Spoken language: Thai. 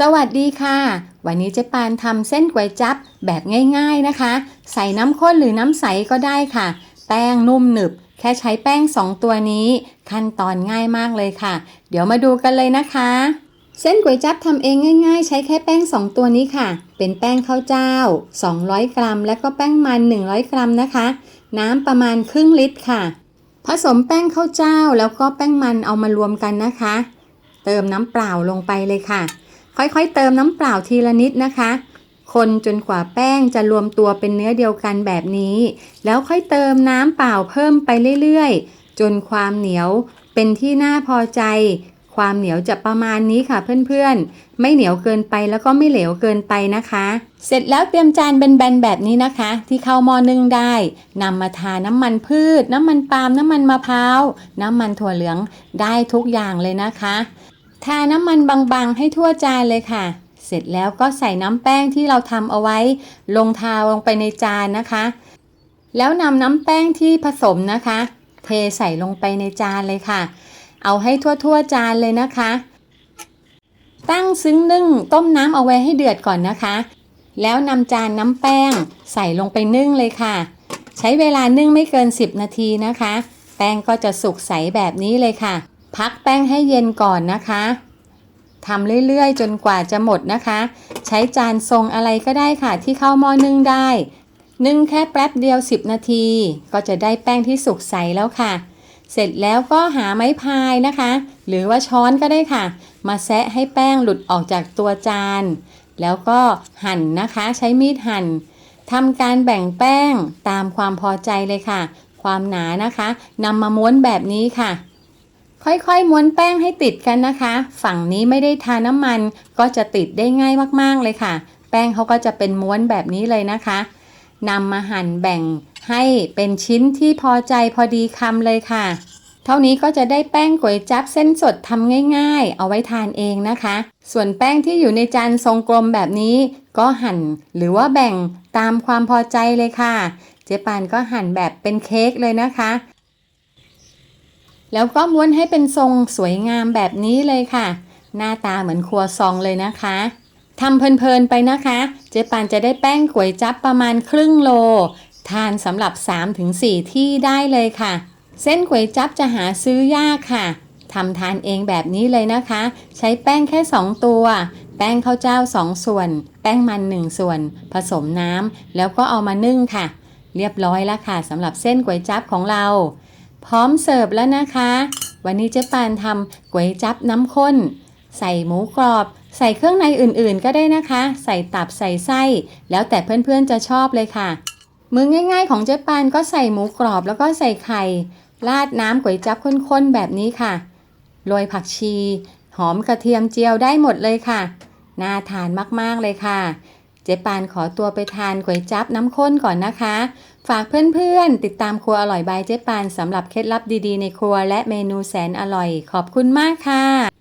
สวัสดีค่ะ วันนี้เจ๊ปานทำเส้นก๋วยจั๊บแบบง่ายๆนะคะ ใส่น้ำข้นหรือน้ำใสก็ได้ค่ะ แป้งนุ่มหนึบ แค่ใช้แป้ง 2 ตัวนี้ ขั้นตอนง่ายมากเลยค่ะ เดี๋ยวมาดูกันเลยนะคะ เส้นก๋วยจั๊บทำเองง่าย ๆ ใช้แค่แป้ง 2 ตัวนี้ค่ะ เป็นแป้งข้าวเจ้า 200 กรัม และก็แป้งมัน 100 กรัมนะคะ น้ำประมาณครึ่งลิตรค่ะ ผสมแป้งข้าวเจ้าแล้วก็แป้งมันเอามารวมกันนะคะ เติมน้ำเปล่าลงไปเลยค่ะ ค่อยๆเติมน้ำเปล่าทีละนิดนะคะ คนจนกว่าแป้งจะรวมตัวเป็นเนื้อเดียวกันแบบนี้ แล้วค่อยเติมน้ำเปล่าเพิ่มไปเรื่อยๆ จนความเหนียวเป็นที่น่าพอใจ ความเหนียวจะประมาณนี้ค่ะเพื่อนๆ ไม่เหนียวเกินไปแล้วก็ไม่เหลวเกินไปนะคะ เสร็จแล้วเตรียมจานแบนๆแบบนี้นะคะ ที่เข้าหม้อนึ่งได้นำมาทาน้ำมันพืช น้ำมันปาล์มน้ำมันมะพร้าวน้ำมันถั่วเหลืองได้ทุกอย่างเลยนะคะ ทาน้ำมันบางๆ ให้ทั่วจานเลยค่ะ เสร็จแล้วก็ใส่น้ำแป้งที่เราทำเอาไว้ ลงทาลงไปในจานนะคะ แล้วนำน้ำแป้งที่ผสมนะคะ เทใส่ลงไปในจานเลยค่ะ เอาให้ทั่วๆจานเลยนะคะ ตั้งซึ้งนึ่งต้มน้ำเอาไว้ให้เดือดก่อนนะคะ แล้วนำจานน้ำแป้งใส่ลงไปนึ่งเลยค่ะ ใช้เวลานึ่งไม่เกิน 10 นาทีนะคะ แป้งก็จะสุกใสแบบนี้เลยค่ะ พักแป้งให้เย็นก่อนนะคะทำเรื่อยๆ จนกว่าจะหมดนะคะ ใช้จานทรงอะไรก็ได้ค่ะที่เข้าหม้อนึ่งได้ นึ่งแค่แป๊บเดียว 10 นาที ก็จะได้แป้งที่สุกใสแล้วค่ะ เสร็จแล้วก็หาไม้พายนะคะ หรือว่าช้อนก็ได้ค่ะ มาแซะให้แป้งหลุดออกจากตัวจาน แล้วก็หั่นนะคะใช้มีดหั่นทำการแบ่งแป้งตามความพอใจเลยค่ะ ความหนานะคะนำมาม้วนแบบนี้ค่ะ ค่อยๆ ม้วนแป้งให้ติดกันนะคะ ฝั่งนี้ไม่ได้ทาน้ำมันก็จะติดได้ง่ายมากๆเลยค่ะ แป้งเขาก็จะเป็นม้วนแบบนี้เลยนะคะนำมาหั่นแบ่งให้เป็นชิ้นที่พอใจพอดีคำเลยค่ะ เท่านี้ก็จะได้แป้งก๋วยจั๊บเส้นสดทำง่าย ๆ เอาไว้ทานเองนะคะ ส่วนแป้งที่อยู่ในจานทรงกลมแบบนี้ ก็หั่นหรือว่าแบ่งตามความพอใจเลยค่ะ เจ๊ปานก็หั่นแบบเป็นเค้กเลยนะคะ แล้วก็ม้วนให้เป็นทรงสวยงามแบบนี้เลยค่ะ หน้าตาเหมือนครัวซองเลยนะคะทำเพลินๆไปนะคะ เจ๊ปานจะได้แป้งก๋วยจั๊บประมาณครึ่งโล ทานสำหรับ 3-4 ที่ได้เลยค่ะ เส้นก๋วยจั๊บจะหาซื้อยากค่ะทำทานเองแบบนี้เลยนะคะ ใช้แป้งแค่ 2 ตัว แป้งข้าวเจ้า 2 ส่วน แป้งมัน 1 ส่วน ผสมน้ำแล้วก็เอามานึ่งค่ะ เรียบร้อยแล้วค่ะสำหรับเส้นก๋วยจั๊บของเรา พร้อมเสิร์ฟแล้วนะคะ วันนี้เจ๊ปานทำก๋วยจั๊บน้ำข้น ใส่หมูกรอบ ใส่เครื่องในอื่นๆ ก็ได้นะคะ ใส่ตับใส่ไส้ แล้วแต่เพื่อนๆจะชอบเลยค่ะ มือง่ายๆ ของเจ๊ปานก็ใส่หมูกรอบแล้วก็ใส่ไข่ ราดน้ำก๋วยจั๊บข้นๆ แบบนี้ค่ะ โรยผักชี หอมกระเทียมเจียวได้หมดเลยค่ะ น่าทานมากๆเลยค่ะ เจ๊ปานขอตัวไปทานก๋วยจั๊บน้ำข้นก่อนนะคะ ฝากเพื่อนๆ ติดตามครัวอร่อยบายเจ๊ปานสำหรับเคล็ดลับดีๆในครัวและเมนูแสนอร่อย ขอบคุณมากค่ะ